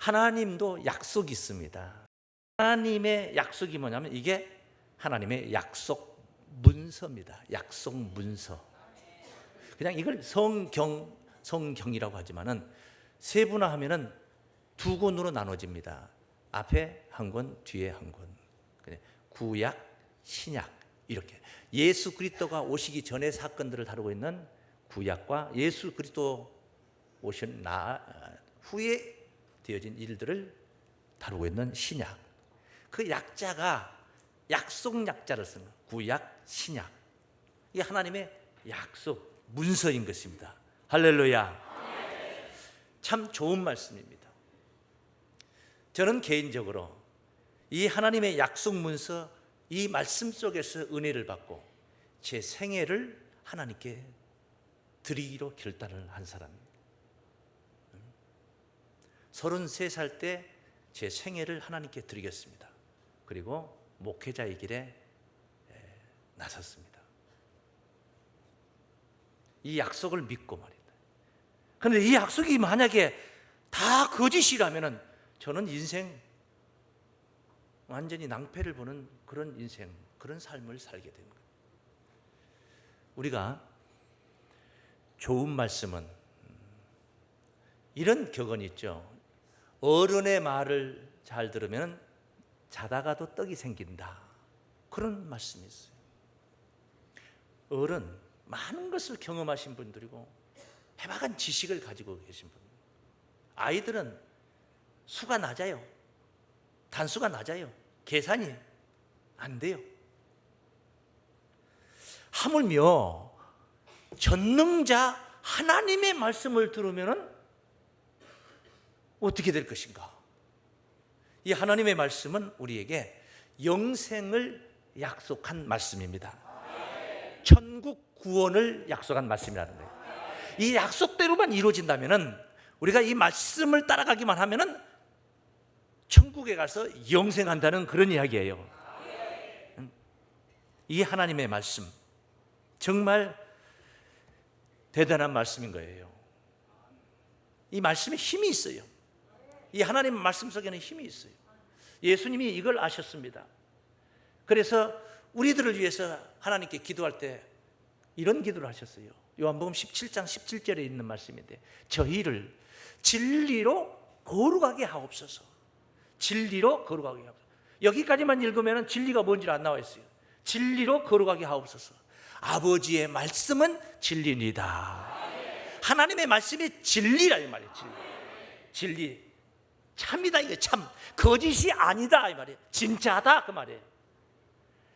하나님도 약속이 있습니다. 하나님의 약속이 뭐냐면 이게 하나님의 약속 문서입니다. 약속 문서. 그냥 이걸 성경 성경이라고 하지만은 세분화 하면은 두 권으로 나눠집니다. 앞에 한 권, 뒤에 한 권. 구약, 신약 이렇게 예수 그리스도가 오시기 전의 사건들을 다루고 있는 구약과 예수 그리스도 오신 나 후에 되어진 일들을 다루고 있는 신약. 그 약자가 약속 약자를 쓰는. 구약, 신약. 이 하나님의 약속 문서인 것입니다. 할렐루야. 참 좋은 말씀입니다. 저는 개인적으로 이 하나님의 약속 문서 이 말씀 속에서 은혜를 받고 제 생애를 하나님께 드리기로 결단을 한 사람. 33살 때 제 생애를 하나님께 드리겠습니다. 그리고 목회자의 길에 나섰습니다. 이 약속을 믿고 말입니다. 그런데 이 약속이 만약에 다 거짓이라면 저는 인생 완전히 낭패를 보는 그런 인생, 그런 삶을 살게 된 거예요. 우리가 좋은 말씀은 이런 격언이 있죠. 어른의 말을 잘 들으면 자다가도 떡이 생긴다. 그런 말씀이 있어요. 어른, 많은 것을 경험하신 분들이고 해박한 지식을 가지고 계신 분. 아이들은 수가 낮아요. 단수가 낮아요. 계산이 안 돼요. 하물며 전능자 하나님의 말씀을 들으면 어떻게 될 것인가? 이 하나님의 말씀은 우리에게 영생을 약속한 말씀입니다. 천국 구원을 약속한 말씀이라는 거예요. 이 약속대로만 이루어진다면은 우리가 이 말씀을 따라가기만 하면은 천국에 가서 영생한다는 그런 이야기예요. 이 하나님의 말씀 정말 대단한 말씀인 거예요. 이 말씀에 힘이 있어요. 이 하나님 말씀 속에는 힘이 있어요. 예수님이 이걸 아셨습니다. 그래서 우리들을 위해서 하나님께 기도할 때 이런 기도를 하셨어요. 요한복음 17장 17절에 있는 말씀인데 저희를 진리로 거룩하게 하옵소서. 진리로 거룩하게 하옵소서. 여기까지만 읽으면 진리가 뭔지를 안 나와 있어요. 진리로 거룩하게 하옵소서. 아버지의 말씀은 진리입니다. 하나님의 말씀이 진리라 이 말이에요. 진리. 진리. 참이다 이게 참. 거짓이 아니다 이 말이에요. 진짜다 그 말이에요.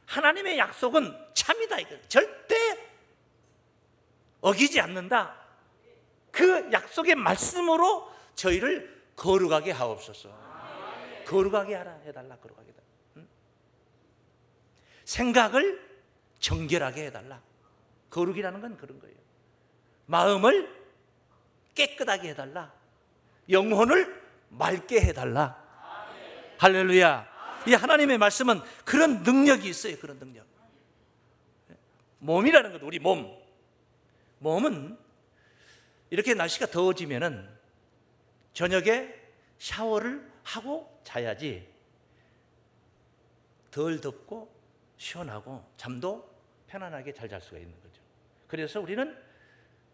하나님의 약속은 참이다 이거. 절대 어기지 않는다. 그 약속의 말씀으로 저희를 거룩하게 하옵소서. 거룩하게 하라 해달라 거룩하게 해달라. 응? 생각을 정결하게 해달라. 거룩이라는 건 그런 거예요. 마음을 깨끗하게 해달라. 영혼을 맑게 해달라. 할렐루야. 이 하나님의 말씀은 그런 능력이 있어요. 그런 능력. 몸이라는 것도 우리 몸. 몸은 이렇게 날씨가 더워지면은 저녁에 샤워를 하고 자야지 덜 덥고 시원하고 잠도 편안하게 잘 잘 수가 있는 거죠. 그래서 우리는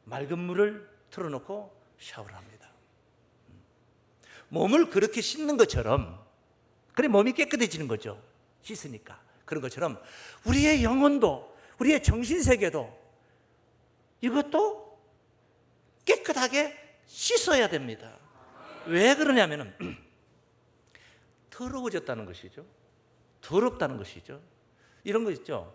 맑은 물을 틀어놓고 샤워를 합니다. 몸을 그렇게 씻는 것처럼 그래 몸이 깨끗해지는 거죠. 씻으니까 그런 것처럼 우리의 영혼도 우리의 정신 세계도 이것도 깨끗하게 씻어야 됩니다. 왜 그러냐면은 더러워졌다는 것이죠. 더럽다는 것이죠. 이런 거 있죠.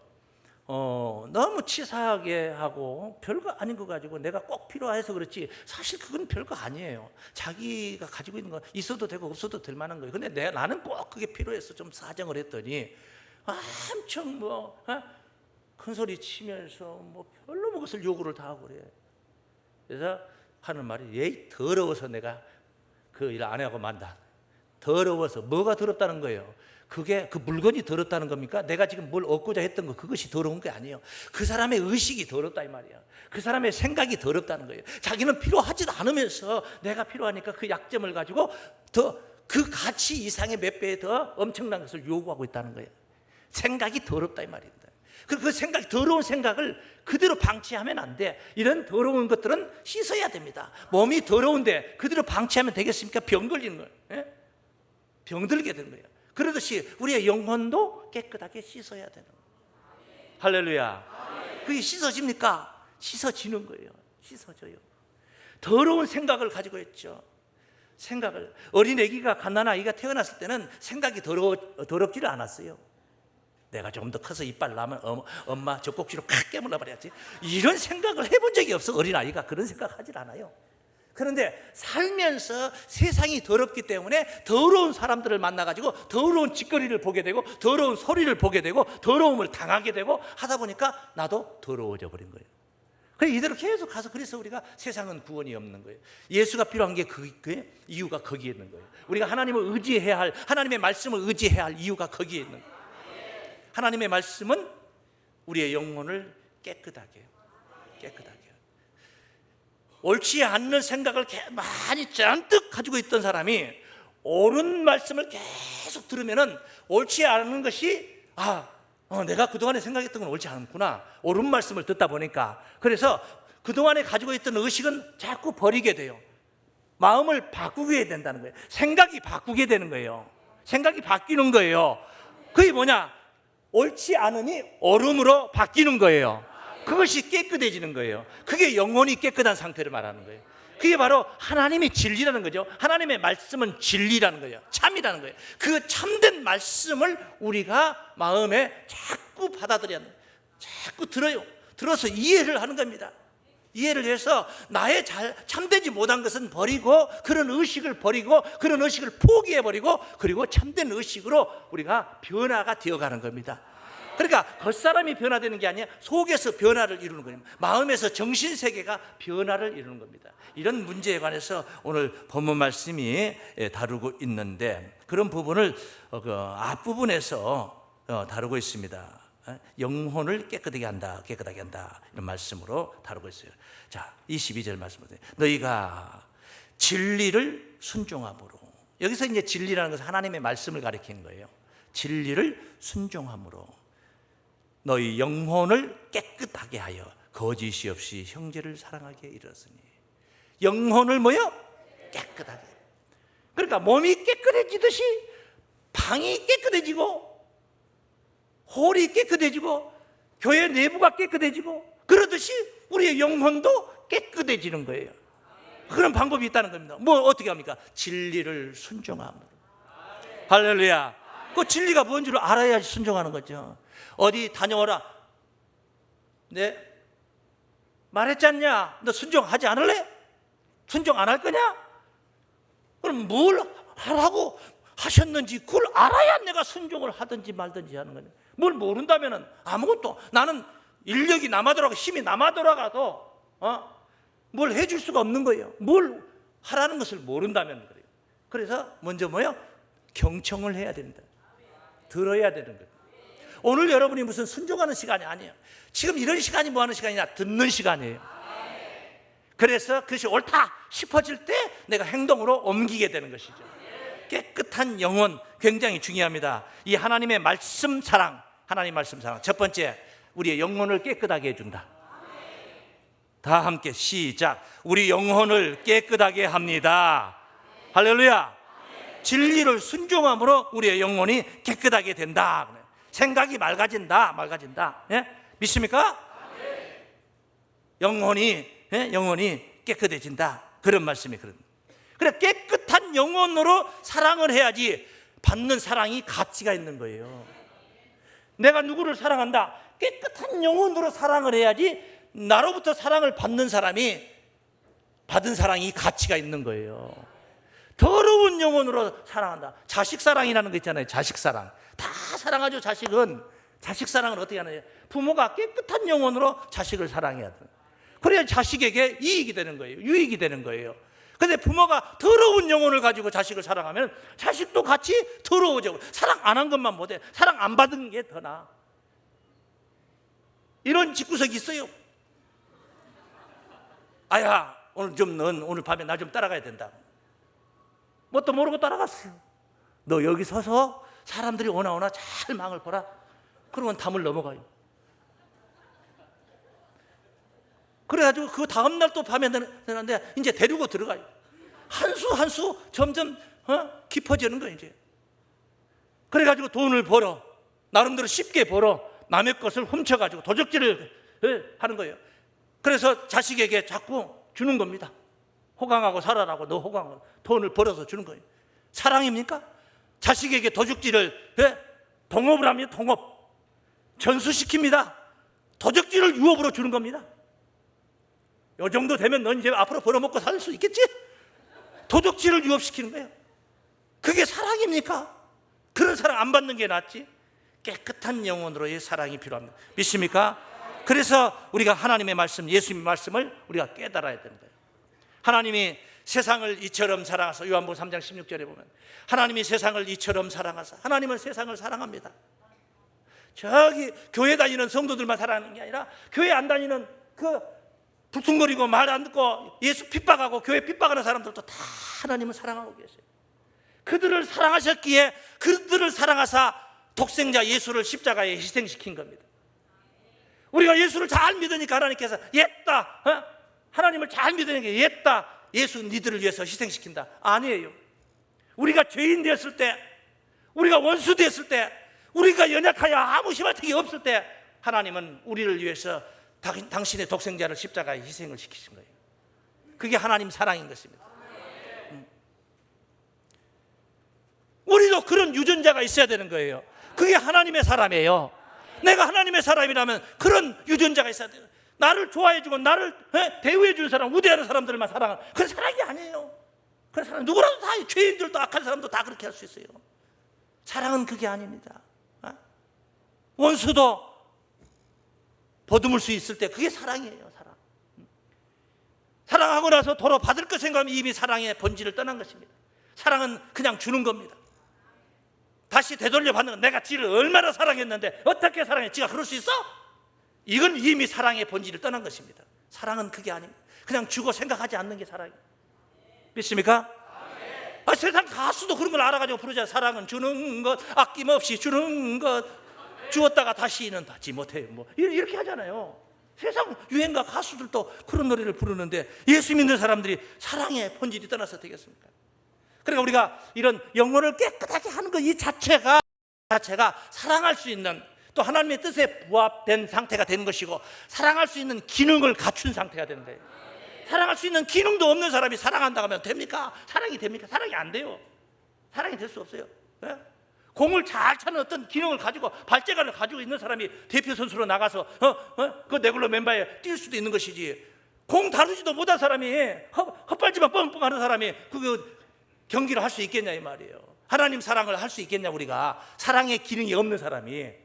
어, 너무 치사하게 하고 별거 아닌 거 가지고 내가 꼭 필요해서 그렇지 사실 그건 별거 아니에요. 자기가 가지고 있는 거 있어도 되고 없어도 될 만한 거예요. 근데 내가 나는 꼭 그게 필요해서 좀 사정을 했더니 엄청 뭐 어? 큰 소리 치면서 뭐 별로 무엇을 요구를 다 하고 그래. 그래서 하는 말이 얘 더러워서 내가 그 일 안 하고 만다. 더러워서 뭐가 더럽다는 거예요? 그게 그 물건이 더럽다는 겁니까? 내가 지금 뭘 얻고자 했던 거 그것이 더러운 게 아니에요. 그 사람의 의식이 더럽다 이 말이야. 그 사람의 생각이 더럽다는 거예요. 자기는 필요하지도 않으면서 내가 필요하니까 그 약점을 가지고 더 그 가치 이상의 몇 배 더 엄청난 것을 요구하고 있다는 거예요. 생각이 더럽다 이 말입니다. 그, 그 생각, 더러운 생각을 그대로 방치하면 안 돼. 이런 더러운 것들은 씻어야 됩니다. 몸이 더러운데 그대로 방치하면 되겠습니까? 병 걸리는 거예요. 예? 병들게 되는 거예요. 그러듯이 우리의 영혼도 깨끗하게 씻어야 되는 거예요. 할렐루야. 그게 씻어집니까? 씻어지는 거예요. 씻어져요. 더러운 생각을 가지고 있죠. 생각을 어린 아기가 갓난 아이가 태어났을 때는 생각이 더러 더럽지를 않았어요. 내가 조금 더 커서 이빨 나면 어, 엄마 젖꼭지로 칵 깨물어 버려야지. 이런 생각을 해본 적이 없어 어린 아이가 그런 생각 하질 않아요. 그런데 살면서 세상이 더럽기 때문에 더러운 사람들을 만나가지고 더러운 짓거리를 보게 되고 더러운 소리를 보게 되고 더러움을 당하게 되고 하다 보니까 나도 더러워져 버린 거예요. 그래 이대로 계속 가서 그래서 우리가 세상은 구원이 없는 거예요. 예수가 필요한 게 그, 그 이유가 거기에 있는 거예요. 우리가 하나님을 의지해야 할 하나님의 말씀을 의지해야 할 이유가 거기에 있는 거예요. 하나님의 말씀은 우리의 영혼을 깨끗하게. 깨끗하게. 옳지 않는 생각을 개- 많이 잔뜩 가지고 있던 사람이 옳은 말씀을 계속 들으면은 옳지 않은 것이 아, 어, 내가 그동안에 생각했던 건 옳지 않구나. 옳은 말씀을 듣다 보니까 그래서 그동안에 가지고 있던 의식은 자꾸 버리게 돼요. 마음을 바꾸게 된다는 거예요. 생각이 바꾸게 되는 거예요. 생각이 바뀌는 거예요. 그게 뭐냐? 옳지 않으니 옳음으로 바뀌는 거예요. 그것이 깨끗해지는 거예요. 그게 영혼이 깨끗한 상태를 말하는 거예요. 그게 바로 하나님의 진리라는 거죠. 하나님의 말씀은 진리라는 거예요. 참이라는 거예요. 그 참된 말씀을 우리가 마음에 자꾸 받아들여야 합니다. 자꾸 들어요. 들어서 이해를 하는 겁니다. 이해를 해서 나의 잘 참되지 못한 것은 버리고 그런 의식을 버리고 그런 의식을 포기해 버리고 그리고 참된 의식으로 우리가 변화가 되어 가는 겁니다. 그러니까 겉사람이 변화되는 게 아니라 속에서 변화를 이루는 겁니다. 마음에서 정신 세계가 변화를 이루는 겁니다. 이런 문제에 관해서 오늘 본문 말씀이 예, 다루고 있는데 그런 부분을 어, 그 앞부분에서 어, 다루고 있습니다. 어? 영혼을 깨끗하게 한다, 깨끗하게 한다 이런 말씀으로 다루고 있어요. 자, 22절 말씀 보세요. 너희가 진리를 순종함으로 여기서 이제 진리라는 것은 하나님의 말씀을 가리키는 거예요. 진리를 순종함으로 너희 영혼을 깨끗하게 하여 거짓이 없이 형제를 사랑하게 이르렀으니 영혼을 뭐요? 깨끗하게. 그러니까 몸이 깨끗해지듯이 방이 깨끗해지고 홀이 깨끗해지고 교회 내부가 깨끗해지고 그러듯이 우리의 영혼도 깨끗해지는 거예요. 그런 방법이 있다는 겁니다. 뭐 어떻게 합니까? 진리를 순종함으로. 할렐루야. 그 진리가 뭔지를 알아야지 순종하는 거죠. 어디 다녀오라. 네. 말했잖냐? 너 순종하지 않을래? 순종 안 할 거냐? 그럼 뭘 하라고 하셨는지 그걸 알아야 내가 순종을 하든지 말든지 하는 거냐. 뭘 모른다면은 아무것도 나는 인력이 남아 돌아가 힘이 남아 돌아가도 어? 뭘 해줄 수가 없는 거예요. 뭘 하라는 것을 모른다면 그래요. 그래서 먼저 뭐요? 경청을 해야 됩니다. 들어야 되는 거예요. 오늘 여러분이 무슨 순종하는 시간이 아니에요. 지금 이런 시간이 뭐 하는 시간이냐? 듣는 시간이에요. 그래서 그것이 옳다 싶어질 때 내가 행동으로 옮기게 되는 것이죠. 깨끗한 영혼 굉장히 중요합니다. 이 하나님의 말씀 사랑, 하나님 말씀 사랑. 첫 번째, 우리의 영혼을 깨끗하게 해준다. 다 함께 시작. 우리 영혼을 깨끗하게 합니다. 할렐루야. 진리를 순종함으로 우리의 영혼이 깨끗하게 된다. 생각이 맑아진다. 맑아진다. 예? 믿습니까? 영혼이 예? 영혼이 깨끗해진다. 그런 말씀이 그런. 그래 깨끗한 영혼으로 사랑을 해야지 받는 사랑이 가치가 있는 거예요. 내가 누구를 사랑한다. 깨끗한 영혼으로 사랑을 해야지 나로부터 사랑을 받는 사람이 받은 사랑이 가치가 있는 거예요. 더러운 영혼으로 사랑한다. 자식 사랑이라는 거 있잖아요. 자식 사랑. 다 사랑하죠. 자식은 자식 사랑을 어떻게 하느냐? 부모가 깨끗한 영혼으로 자식을 사랑해야 돼. 그래야 자식에게 이익이 되는 거예요. 유익이 되는 거예요. 근데 부모가 더러운 영혼을 가지고 자식을 사랑하면 자식도 같이 더러워져. 사랑 안 한 것만 못해. 사랑 안 받은 게 더 나아. 이런 집구석이 있어요. 아야, 오늘 좀 넌 오늘 밤에 나 좀 따라가야 된다. 뭣도 모르고 따라갔어요. 너 여기 서서 사람들이 오나 오나 잘 망을 보라. 그러면 담을 넘어가요. 그래가지고 그 다음 날 또 밤에 되는데 이제 데리고 들어가요. 한 수 한 수 점점 어? 깊어지는 거예요 이제. 그래가지고 돈을 벌어 나름대로 쉽게 벌어 남의 것을 훔쳐가지고 도적질을 예, 하는 거예요. 그래서 자식에게 자꾸 주는 겁니다. 호강하고 살아라고 너 호강하고 돈을 벌어서 주는 거예요. 사랑입니까? 자식에게 도적질을 예? 동업을 하면 동업 전수시킵니다. 도적질을 유업으로 주는 겁니다. 요 정도 되면 넌 이제 앞으로 벌어먹고 살 수 있겠지? 도적질을 유업시키는 거예요. 그게 사랑입니까? 그런 사랑 안 받는 게 낫지? 깨끗한 영혼으로의 사랑이 필요합니다. 믿습니까? 그래서 우리가 하나님의 말씀, 예수님의 말씀을 우리가 깨달아야 거예요. 하나님이 세상을 이처럼 사랑하사 요한복음 3장 16절에 보면 하나님이 세상을 이처럼 사랑하사 하나님은 세상을 사랑합니다. 저기 교회 다니는 성도들만 사랑하는 게 아니라 교회 안 다니는 그 불퉁거리고 말 안 듣고 예수 핍박하고 교회 핍박하는 사람들도 다 하나님을 사랑하고 계세요. 그들을 사랑하셨기에 그들을 사랑하사 독생자 예수를 십자가에 희생시킨 겁니다. 우리가 예수를 잘 믿으니까 하나님께서 옛다 어? 하나님을 잘 믿으니까 옛다 예수 니들을 위해서 희생시킨다 아니에요. 우리가 죄인 되었을 때 우리가 원수 되었을 때 우리가 연약하여 아무 힘할 턱이 없을 때 하나님은 우리를 위해서 당- 당신의 독생자를 십자가에 희생을 시키신 거예요. 그게 하나님 사랑인 것입니다. 음. 우리도 그런 유전자가 있어야 되는 거예요. 그게 하나님의 사람이에요. 내가 하나님의 사람이라면 그런 유전자가 있어야 돼요. 나를 좋아해주고 나를 예, 대우해주는 사람, 우대하는 사람들만 사랑하는 그런 사랑이 아니에요. 그런 사람 누구라도 다 죄인들도 악한 사람도 다 그렇게 할 수 있어요. 사랑은 그게 아닙니다. 어? 원수도 보듬을 수 있을 때 그게 사랑이에요, 사랑. 사랑하고 나서 도로 받을 것 생각하면 이미 사랑의 본질을 떠난 것입니다. 사랑은 그냥 주는 겁니다. 다시 되돌려 받는 건 내가 지를 얼마나 사랑했는데 어떻게 사랑해? 지가 그럴 수 있어? 이건 이미 사랑의 본질을 떠난 것입니다. 사랑은 그게 아닙니다. 그냥 주고 생각하지 않는 게 사랑이에요. 믿습니까? 아, 세상 가수도 그런 걸 알아가지고 부르잖아요. 사랑은 주는 것, 아낌없이 주는 것, 주었다가 다시는 받지 못해요. 뭐 이렇게 하잖아요. 세상 유행가 가수들도 그런 노래를 부르는데 예수 믿는 사람들이 사랑의 본질이 떠나서 되겠습니까? 그러니까 우리가 이런 영혼을 깨끗하게 하는 것 이 자체가 자체가 사랑할 수 있는 또 하나님의 뜻에 부합된 상태가 되는 것이고 사랑할 수 있는 기능을 갖춘 상태가 되는 거예요. 사랑할 수 있는 기능도 없는 사람이 사랑한다고 하면 됩니까? 사랑이 됩니까? 사랑이 안 돼요. 사랑이 될 수 없어요. 예? 공을 잘 차는 어떤 기능을 가지고 발재간을 가지고 있는 사람이 대표 선수로 나가서 어? 어? 그 네글로 멤버에 뛸 수도 있는 것이지. 공 다루지도 못한 사람이 헛, 헛발질만 뻥뻥 하는 사람이 그 경기를 할 수 있겠냐 이 말이에요. 하나님 사랑을 할 수 있겠냐 우리가 사랑의 기능이 없는 사람이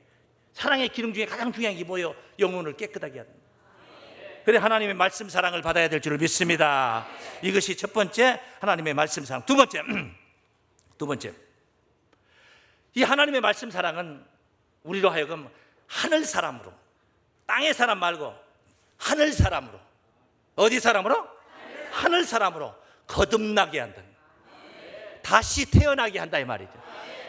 사랑의 기능 중에 가장 중요한 게 뭐예요? 영혼을 깨끗하게 하는. 거예요. 그래 하나님의 말씀 사랑을 받아야 될 줄을 믿습니다. 이것이 첫 번째 하나님의 말씀 사랑. 두 번째 두 번째 이 하나님의 말씀 사랑은 우리로 하여금 하늘 사람으로 땅의 사람 말고 하늘 사람으로 어디 사람으로? 하늘 사람으로 거듭나게 한다. 다시 태어나게 한다 이 말이죠.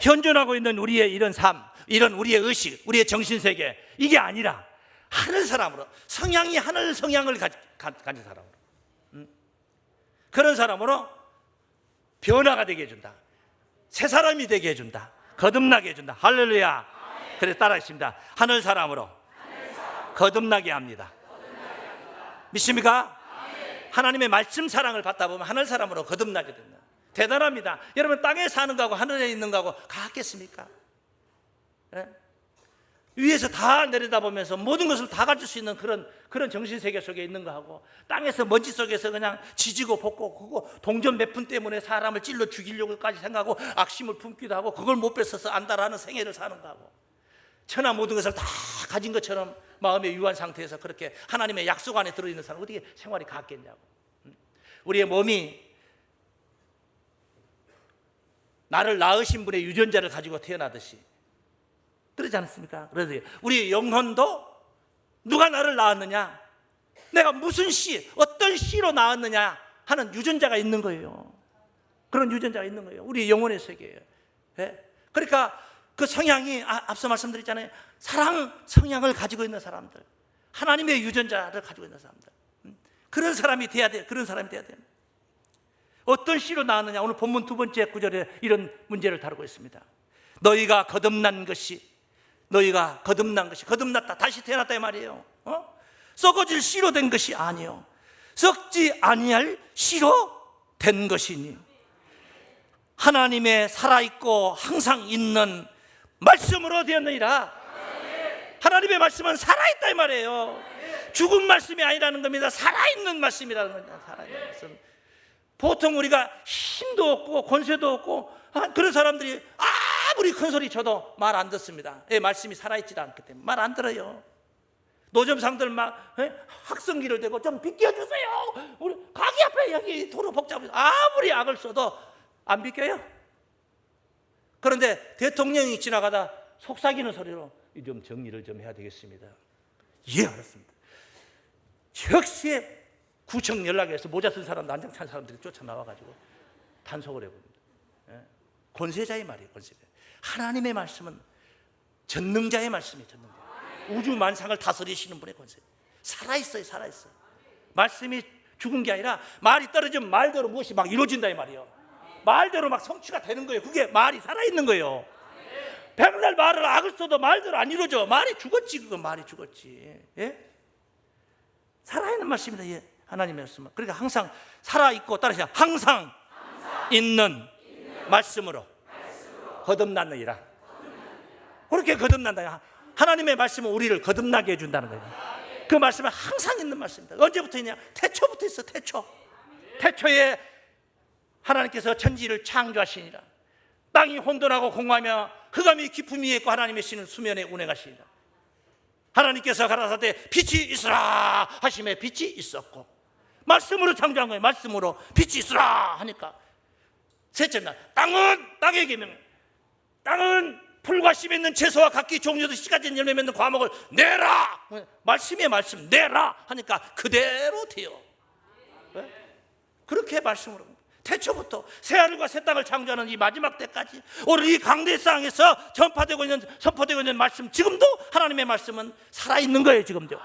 현존하고 있는 우리의 이런 삶, 이런 우리의 의식, 우리의 정신 세계 이게 아니라 하늘 사람으로 성향이 하늘 성향을 가, 가, 가진 사람으로 음? 그런 사람으로 변화가 되게 해준다. 새 사람이 되게 해준다. 거듭나게 해준다. 할렐루야. 그래 따라하십니다. 하늘 사람으로 거듭나게 합니다. 믿습니까? 하나님의 말씀 사랑을 받다 보면 하늘 사람으로 거듭나게 된다. 대단합니다. 여러분 땅에 사는 거하고 하늘에 있는 거하고 같겠습니까? 예? 위에서 다 내려다보면서 모든 것을 다 가질 수 있는 그런 그런 정신 세계 속에 있는 거하고 땅에서 먼지 속에서 그냥 지지고 볶고 그거 동전 몇 푼 때문에 사람을 찔러 죽이려고까지 생각하고 악심을 품기도 하고 그걸 못 뺏어서 안다라는 생애를 사는 거하고 천하 모든 것을 다 가진 것처럼 마음의 유한 상태에서 그렇게 하나님의 약속 안에 들어 있는 사람 어떻게 생활이 같겠냐고 음? 우리의 몸이 나를 낳으신 분의 유전자를 가지고 태어나듯이 그러지 않습니까? 그래서 우리 영혼도 누가 나를 낳았느냐? 내가 무슨 씨, 어떤 씨로 낳았느냐 하는 유전자가 있는 거예요. 그런 유전자가 있는 거예요. 우리 영혼의 세계예요. 예? 그러니까 그 성향이 아, 앞서 말씀드렸잖아요. 사랑 성향을 가지고 있는 사람들, 하나님의 유전자를 가지고 있는 사람들, 음, 그런 사람이 돼야 돼. 그런 사람이 돼야 돼. 어떤 씨로 나왔느냐? 오늘 본문 두 번째 구절에 이런 문제를 다루고 있습니다. 너희가 거듭난 것이 너희가 거듭난 것이 거듭났다 다시 태어났다 이 말이에요. 어? 썩어질 씨로 된 것이 아니요. 썩지 아니할 씨로 된 것이니 하나님의 살아있고 항상 있는 말씀으로 되었느니라. 하나님의 말씀은 살아있다 이 말이에요. 죽은 말씀이 아니라는 겁니다. 살아있는 말씀이라는 겁니다. 살아있는 말씀. 보통 우리가 힘도 없고 권세도 없고 아, 그런 사람들이 아 무리 큰 소리 쳐도 말 안 듣습니다. 예, 말씀이 살아있지 않기 때문에 말 안 들어요. 노점상들 막 예? 학성기를 대고 좀 비켜주세요. 우리 가게 앞에 여기 도로 복잡해 아무리 악을 써도 안 비켜요. 그런데 대통령이 지나가다 속삭이는 소리로 이좀 정리를 좀 해야 되겠습니다. 예, 알았습니다. 즉시에 구청 연락해서 모자 쓴 사람, 난장 찬 사람들이 쫓아 나와가지고 단속을 해봅니다. 예? 권세자의 말이에요, 권세자. 하나님의 말씀은 전능자의 말씀이 전능자. 우주 만상을 다스리시는 분의 권세. 살아 있어요, 살아 있어. 말씀이 죽은 게 아니라 말이 떨어지면 말대로 무엇이 막 이루어진다 이 말이에요. 말대로 막 성취가 되는 거예요. 그게 말이 살아 있는 거예요. 백날 말을 악을 써도 말대로 안 이루어져. 말이 죽었지, 그거 말이 죽었지. 예? 살아있는 말씀이다. 예. 하나님의 말씀. 그러니까 항상 살아있고 따라서 항상, 있는, 말씀으로, 거듭났느니라. 그렇게 거듭난다. 하나님의 말씀은 우리를 거듭나게 해준다는 거예요. 그 말씀은 항상 있는 말씀입니다. 언제부터 있냐? 태초부터 있어, 태초. 태초에 하나님께서 천지를 창조하시니라. 땅이 혼돈하고 공하며 흑암이 깊음 위에 있고 하나님의 신은 수면에 운행하시니라. 하나님께서 가라사대 빛이 있으라 하심에 빛이 있었고 말씀으로 창조한 거예요. 말씀으로 빛이 있으라 하니까 셋째 날 땅은 땅에게 명 땅은 풀과 씨 맺는 채소와 각기 종류도 씨 가 진 열매 맺는 과목을 내라 말씀의 말씀 내라 하니까 그대로 돼요. 왜? 그렇게 말씀으로 태초부터 새하늘과 새 땅을 창조하는 이 마지막 때까지 오늘 이 강대 상에서 전파되고 있는 선포되고 있는 말씀 지금도 하나님의 말씀은 살아 있는 거예요 지금도.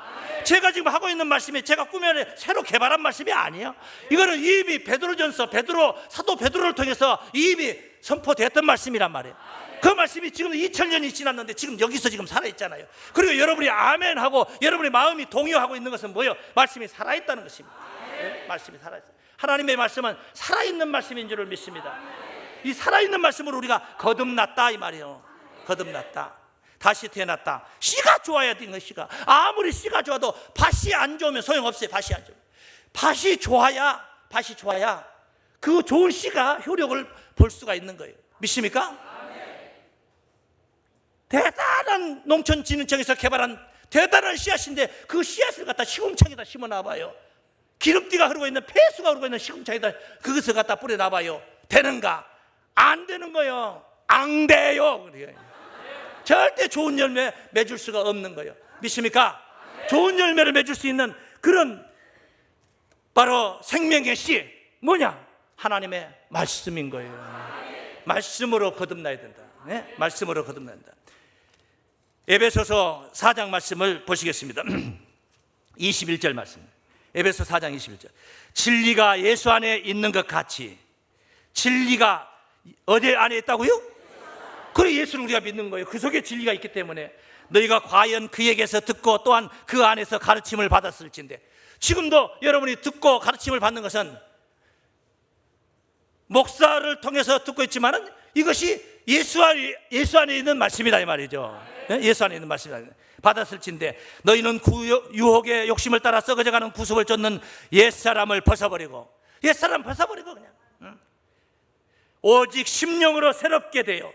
제가 지금 하고 있는 말씀이 제가 꾸며내 새로 개발한 말씀이 아니에요. 이거는 이미 베드로전서 베드로 사도 베드로를 통해서 이미 선포됐던 말씀이란 말이에요. 그 말씀이 지금 2000년이 지났는데 지금 여기서 지금 살아있잖아요. 그리고 여러분이 아멘 하고 여러분의 마음이 동요하고 있는 것은 뭐예요? 말씀이 살아있다는 것입니다. 네? 말씀이 살아있어요 하나님의 말씀은 살아있는 말씀인 줄을 믿습니다. 이 살아있는 말씀으로 우리가 거듭났다 이 말이에요. 거듭났다. 다시 태어났다. 씨가 좋아야 되는 씨가. 아무리 씨가 좋아도 밭이 안 좋으면 소용없어요. 밭이 안 좋으면. 밭이 좋아야 밭이 좋아야 그 좋은 씨가 효력을 볼 수가 있는 거예요. 믿습니까? 대단한 농촌진흥청에서 개발한 대단한 씨앗인데 그 씨앗을 갖다 시궁창에다 심어 놔봐요. 기름띠가 흐르고 있는 폐수가 흐르고 있는 시궁창에다 그것을 갖다 뿌려 놔봐요. 되는가? 안 되는 거요. 안 돼요. 절대 좋은 열매 맺을 수가 없는 거예요. 믿습니까? 좋은 열매를 맺을 수 있는 그런 바로 생명의 씨 뭐냐? 하나님의 말씀인 거예요. 말씀으로 거듭나야 된다. 네? 말씀으로 거듭난다. 에베소서 4장 말씀을 보시겠습니다. 21절 말씀. 에베소 4장 21절. 진리가 예수 안에 있는 것 같이 진리가 어디 안에 있다고요? 그래 예수를 우리가 믿는 거예요. 그 속에 진리가 있기 때문에 너희가 과연 그에게서 듣고 또한 그 안에서 가르침을 받았을진데 지금도 여러분이 듣고 가르침을 받는 것은 목사를 통해서 듣고 있지만은 이것이 예수 안에, 예수 안에 있는 말씀이다 이 말이죠. 네? 예수 안에 있는 말씀이다. 받았을진데 너희는 구유, 유혹의 욕심을 따라 썩어져가는 구습을 쫓는 옛사람을 벗어버리고 옛사람 벗어버리고 그냥 응? 오직 심령으로 새롭게 되어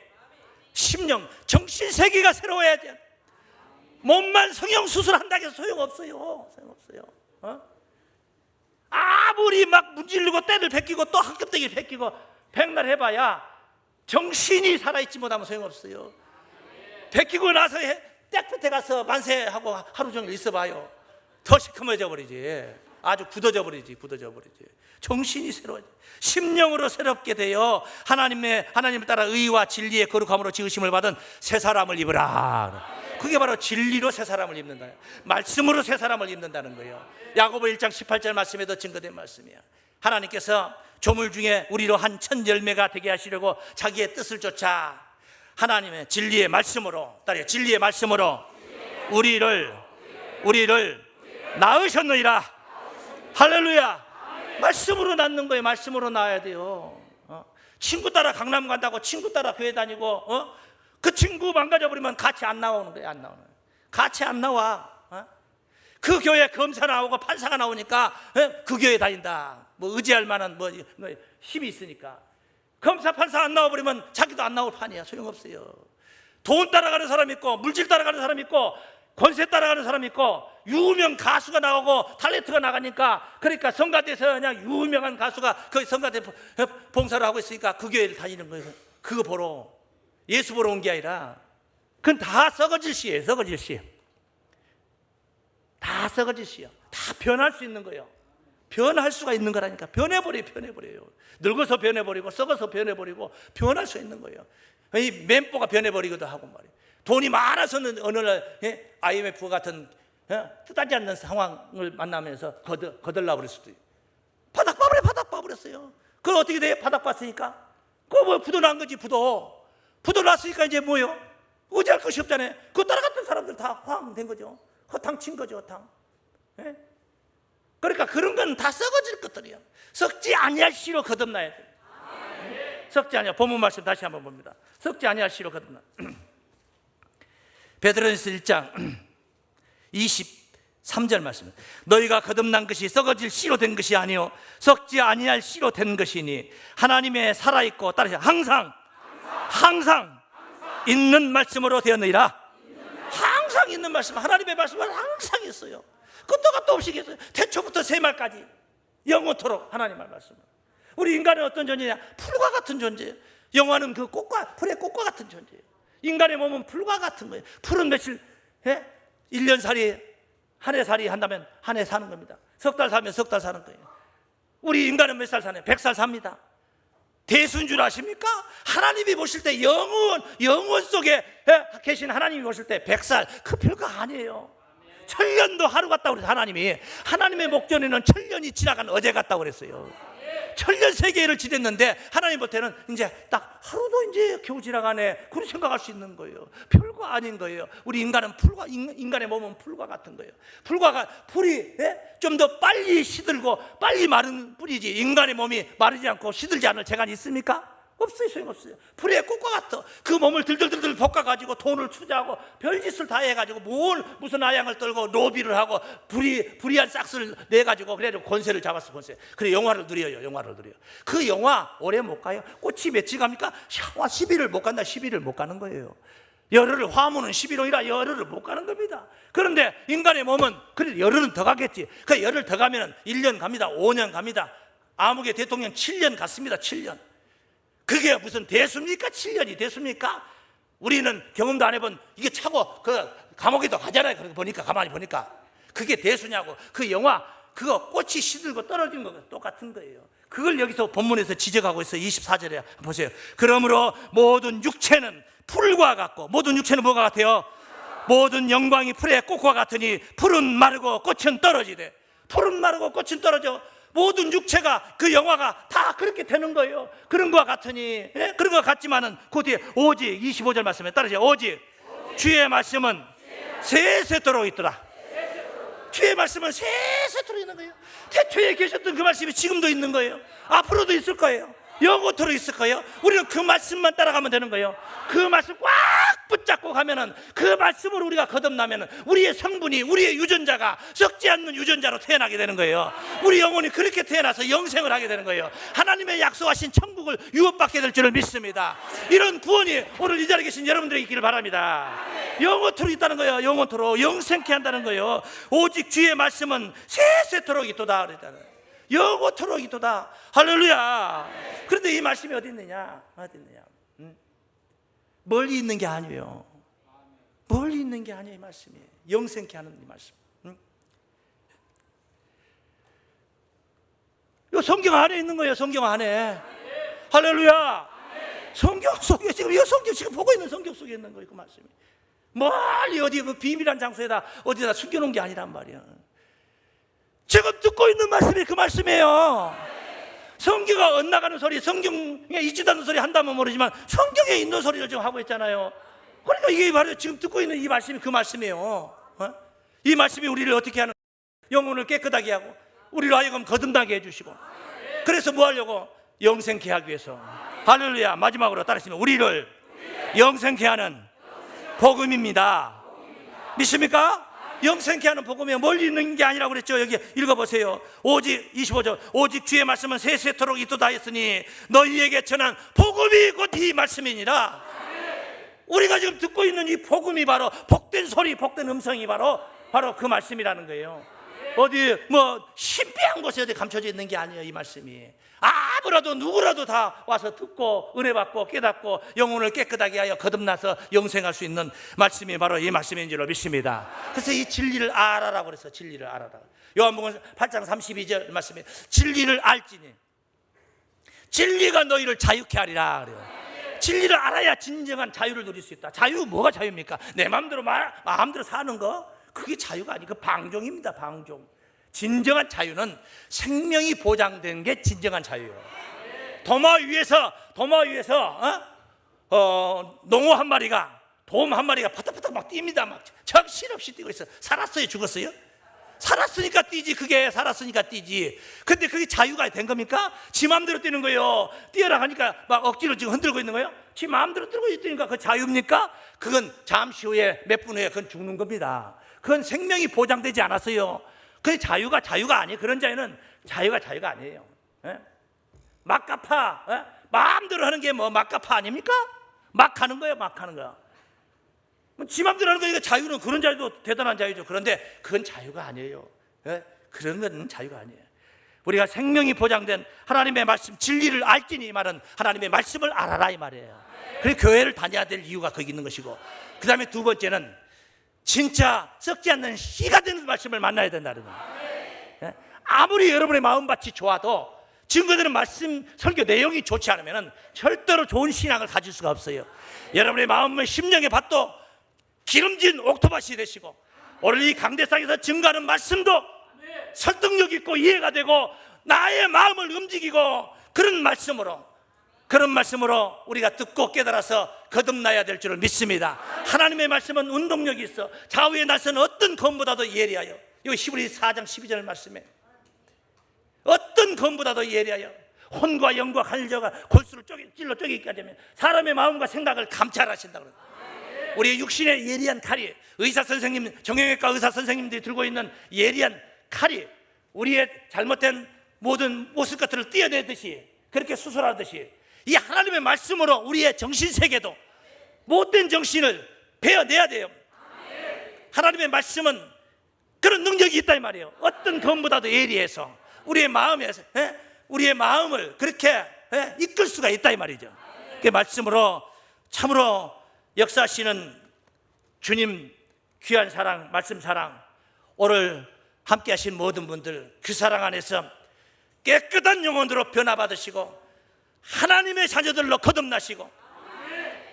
심령 정신세계가 새로워야지 몸만 성형수술한다고 해서 소용없어요 소용없어요 어? 아무리 막 문질르고 때를 베끼고 또 한껍데기 베끼고 백날 해봐야 정신이 살아있지 못하면 소용없어요. 베끼고 나서 해- 땡볕에 가서 만세하고 하루 종일 있어봐요. 더 시커머져 버리지. 아주 굳어져 버리지, 굳어져 버리지. 정신이 새로워져. 심령으로 새롭게 되어 하나님의 하나님을 따라 의와 진리의 거룩함으로 지으심을 받은 새 사람을 입으라. 그게 바로 진리로 새 사람을 입는다. 말씀으로 새 사람을 입는다는 거예요. 야고보 1장 18절 말씀에도 증거된 말씀이야. 하나님께서 조물 중에 우리로 한 천 열매가 되게 하시려고 자기의 뜻을 쫓아 하나님의 진리의 말씀으로 따라 진리의 말씀으로 우리를 우리를 낳으셨느니라 할렐루야 말씀으로 낳는 거예요 말씀으로 낳아야 돼요 어? 친구 따라 강남 간다고 친구 따라 교회 다니고 어? 그 친구 망가져 버리면 같이 안 나오는 거예요 안 나오는 거예요. 같이 안 나와 어? 그 교회 검사 나오고 판사가 나오니까 어? 그 교회 다닌다 뭐 의지할 만한 뭐, 뭐 힘이 있으니까 검사 판사 안 나와버리면 자기도 안 나올 판이야. 소용없어요. 돈 따라가는 사람 있고 물질 따라가는 사람 있고 권세 따라가는 사람 있고 유명 가수가 나오고 탤런트가 나가니까 그러니까 성가대에서 그냥 유명한 가수가 그 성가대 봉사를 하고 있으니까 그 교회를 다니는 거예요. 그거 보러. 예수 보러 온 게 아니라 그건 다 썩어질 시예요 썩어질 시. 다 썩어질 시야 다 변할 수 있는 거예요 변할 수가 있는 거라니까. 변해버려 변해버려요. 늙어서 변해버리고 썩어서 변해버리고 변할 수 있는 거예요. 이 멘보가 변해버리기도 하고 말이에요. 돈이 많아서는 어느 날 예? IMF 같은 예? 뜻하지 않는 상황을 만나면서 거들, 거들나 버릴 수도 있어요. 바닥 봐버려 바닥 봐버렸어요. 그걸 어떻게 돼요? 바닥 봤으니까? 그거 뭐 부도 난 거지 부도. 부도 났으니까 이제 뭐요? 의지할 것이 없잖아요. 그거 따라갔던 사람들 다 황 된 거죠. 허탕 친 거죠 허탕 예? 그러니까 그런 건 다 썩어질 것들이야. 썩지 아니할 씨로 거듭나야 돼. 썩지 아니할 본문 말씀 다시 한번 봅니다. 썩지 아니할 씨로 거듭나. 베드로전서 1장 23절 말씀. 너희가 거듭난 것이 썩어질 씨로 된 것이 아니요 썩지 아니할 씨로 된 것이니 하나님의 살아 있고 따라서 항상 항상 있는 말씀으로 되었느니라. 항상 있는 말씀, 하나님의 말씀은 항상 있어요. 끝도 gat도 없이 계세요. 태초부터 새말까지 영원토록 하나님의 말씀. 우리 인간은 어떤 존재냐? 풀과 같은 존재예요. 영화는 그 꽃과 풀의 꽃과 같은 존재예요. 인간의 몸은 풀과 같은 거예요. 풀은 며칠, 예? 1년 살이, 한 해 살이 한다면 한 해 사는 겁니다. 석 달 살면 석 달 사는 거예요. 우리 인간은 몇 살 사냐? 100살 삽니다. 대수인 줄 아십니까? 하나님이 보실 때 영원, 영원 속에 예, 계신 하나님이 보실 때 100살, 그 별거 아니에요. 천년도 하루 같다고 그래서 하나님이 하나님의 목전에는 천년이 지나간 어제 같다고 그랬어요. 천년 세계를 지냈는데 하나님 볼 때는 이제 딱 하루도 이제 겨우 지나가네. 그렇게 생각할 수 있는 거예요. 별거 아닌 거예요. 우리 인간은 풀과 인- 인간의 몸은 풀과 같은 거예요. 풀과가 풀이 예? 좀더 빨리 시들고 빨리 마른 뿌리지 인간의 몸이 마르지 않고 시들지 않을 재간이 있습니까? 없어요, 소용없어요. 풀의 꽃과 같아. 그 몸을 들들들들 볶아가지고 돈을 투자하고 별짓을 다 해가지고 뭘 무슨 아양을 떨고 로비를 하고 불이 불이한 싹스를 내가지고 그래가지고 권세를 잡았어 권세. 그래 영화를 누려요, 영화를 누려. 그 영화 오래 못 가요. 꽃이 며칠 갑니까? 샤와 10일을 못 간다, 10일을 못 가는 거예요. 열흘을 화무는 11호이라 열흘을 못 가는 겁니다. 그런데 인간의 몸은 그래 열흘은 더 가겠지. 그 열흘 더 가면 1년 갑니다. 5년 갑니다. 아무개 대통령 7년 갔습니다. 7년. 그게 무슨 대수입니까? 7년이 대수입니까? 우리는 경험도 안 해본 이게 차고 그 감옥에도 가잖아요. 그렇게 보니까 가만히 보니까 그게 대수냐고 그 영화 그거 꽃이 시들고 떨어진 거 똑같은 거예요. 그걸 여기서 본문에서 지적하고 있어요. 24절에 보세요. 그러므로 모든 육체는 풀과 같고 모든 육체는 뭐가 같아요? 모든 영광이 풀의 꽃과 같으니 풀은 마르고 꽃은 떨어지되 풀은 마르고 꽃은 떨어져 모든 육체가 그 영화가 다 그렇게 되는 거예요. 그런 것과 같으니 예? 그런 것 같지만은 그 뒤에 오직 25절 말씀에 따르죠. 오직 주의 말씀은 세세토록 있더라. 주의 말씀은 세세토록 있는 거예요. 태초에 계셨던 그 말씀이 지금도 있는 거예요. 앞으로도 있을 거예요. 영원토록 있을 거예요. 우리는 그 말씀만 따라가면 되는 거예요. 그 말씀 꽉 붙잡고 가면은 그 말씀으로 우리가 거듭나면은 우리의 성분이 우리의 유전자가 썩지 않는 유전자로 태어나게 되는 거예요. 우리 영혼이 그렇게 태어나서 영생을 하게 되는 거예요. 하나님의 약속하신 천국을 유업받게 될 줄을 믿습니다. 이런 구원이 오늘 이 자리에 계신 여러분들에게 있기를 바랍니다. 영원토록 있다는 거예요. 영원토록 영생케 한다는 거예요. 오직 주의 말씀은 세세토록 있도다 그랬잖아요. 영원토록 있도다. 할렐루야. 그런데 이 말씀이 어디 있느냐? 어디 있느냐? 응? 멀리 있는 게 아니에요. 멀리 있는 게 아니에요 이 말씀이 영생케 하는 이 말씀. 응? 이 성경 안에 있는 거예요. 성경 안에. 할렐루야. 성경 속에 지금 이 성경 지금 보고 있는 성경 속에 있는 거예요 그 말씀이. 멀리 어디 그 비밀한 장소에다 어디다 숨겨놓은 게 아니란 말이야. 지금 듣고 있는 말씀이 그 말씀이에요. 성경가 엇나가는 소리, 성경에 있지도 소리 한다면 모르지만 성경에 있는 소리를 지금 하고 있잖아요. 그러니까 이게 바로 지금 듣고 있는 이 말씀이 그 말씀이에요. 어? 이 말씀이 우리를 어떻게 하는 영혼을 깨끗하게 하고 우리를 하여금 거듭나게 해주시고 그래서 뭐 하려고 영생케 하기 위해서 할렐루야 마지막으로 따르시면 우리를 영생케 하는 복음입니다. 믿습니까? 영생케 하는 복음이 멀리 있는 게 아니라고 그랬죠. 여기 읽어보세요. 오직 25절 오직 주의 말씀은 세세토록 있도다 했으니 너희에게 전한 복음이 곧 이 말씀이니라. 우리가 지금 듣고 있는 이 복음이 바로 복된 소리, 복된 음성이 바로 바로 그 말씀이라는 거예요. 어디 뭐 신비한 곳에 어디 감춰져 있는 게 아니에요. 이 말씀이 아무라도 누구라도 다 와서 듣고 은혜 받고 깨닫고 영혼을 깨끗하게 하여 거듭나서 영생할 수 있는 말씀이 바로 이 말씀인 줄로 믿습니다. 그래서 이 진리를 알아라 그래서 진리를 알아라. 요한복음 8장 32절 말씀에 진리를 알지니 진리가 너희를 자유케 하리라 그래요. 진리를 알아야 진정한 자유를 누릴 수 있다. 자유 뭐가 자유입니까? 내 마음대로 말, 마음대로 사는 거 그게 자유가 아니고 그 방종입니다. 방종. 진정한 자유는 생명이 보장된 게 진정한 자유예요. 도마 위에서 도마 위에서 어? 어, 농어 한 마리가 돔 한 마리가 파닥파닥 막 뜁니다. 막 정신없이 뛰고 있어. 살았어요? 죽었어요? 살았으니까 뛰지 그게 살았으니까 뛰지 근데 그게 자유가 된 겁니까? 지 마음대로 뛰는 거예요 뛰어나가니까 막 억지로 지금 흔들고 있는 거예요 지 마음대로 뛰고 있으니까 그 자유입니까? 그건 잠시 후에 몇 분 후에 그건 죽는 겁니다 그건 생명이 보장되지 않았어요 그 자유가 자유가 아니에요 그런 자유는 자유가 자유가 아니에요 예? 막가파 예? 마음대로 하는 게 뭐 막가파 아닙니까? 막 하는 거예요 막 하는 거뭐지 맘대로 하는 거니까 자유는 그런 자유도 대단한 자유죠. 그런데 그건 자유가 아니에요. 예? 그런 건 자유가 아니에요. 우리가 생명이 보장된 하나님의 말씀 진리를 알지니 이 말은 하나님의 말씀을 알아라 이 말이에요. 그래서 교회를 다녀야 될 이유가 거기 있는 것이고 그 다음에 두 번째는 진짜 썩지 않는 씨가 되는 말씀을 만나야 된다는 거예요. 예? 아무리 여러분의 마음밭이 좋아도 증거되는 말씀 설교 내용이 좋지 않으면 절대로 좋은 신앙을 가질 수가 없어요. 여러분의 마음의 심령의 밭도 기름진 옥토밭이 되시고 오늘 이 강대상에서 증거하는 말씀도 설득력 있고 이해가 되고 나의 마음을 움직이고 그런 말씀으로 그런 말씀으로 우리가 듣고 깨달아서 거듭나야 될 줄을 믿습니다. 하나님의 말씀은 운동력이 있어 좌우의 날선 어떤 검보다도 예리하여 이거 히브리 4장 12절 말씀에 어떤 검보다도 예리하여 혼과 영과 간절과 골수를 쪼개, 찔러 쪼개기까지 하면 사람의 마음과 생각을 감찰하신다. 우리 육신의 예리한 칼이 의사 선생님, 정형외과 의사 선생님들이 들고 있는 예리한 칼이 우리의 잘못된 모든 모습 것들을 떼어내듯이 그렇게 수술하듯이 이 하나님의 말씀으로 우리의 정신 세계도 못된 정신을 베어내야 돼요. 하나님의 말씀은 그런 능력이 있다 이 말이에요. 어떤 검보다도 예리해서 우리의 마음에서 예? 우리의 마음을 그렇게 예? 이끌 수가 있다 이 말이죠. 그 말씀으로 참으로 역사하시는 주님 귀한 사랑, 말씀 사랑, 오늘 함께 하신 모든 분들 그 사랑 안에서 깨끗한 영혼으로 변화받으시고 하나님의 자녀들로 거듭나시고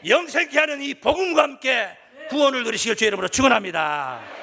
영생케 하는 이 복음과 함께 구원을 누리시길 주의 이름으로 축원합니다.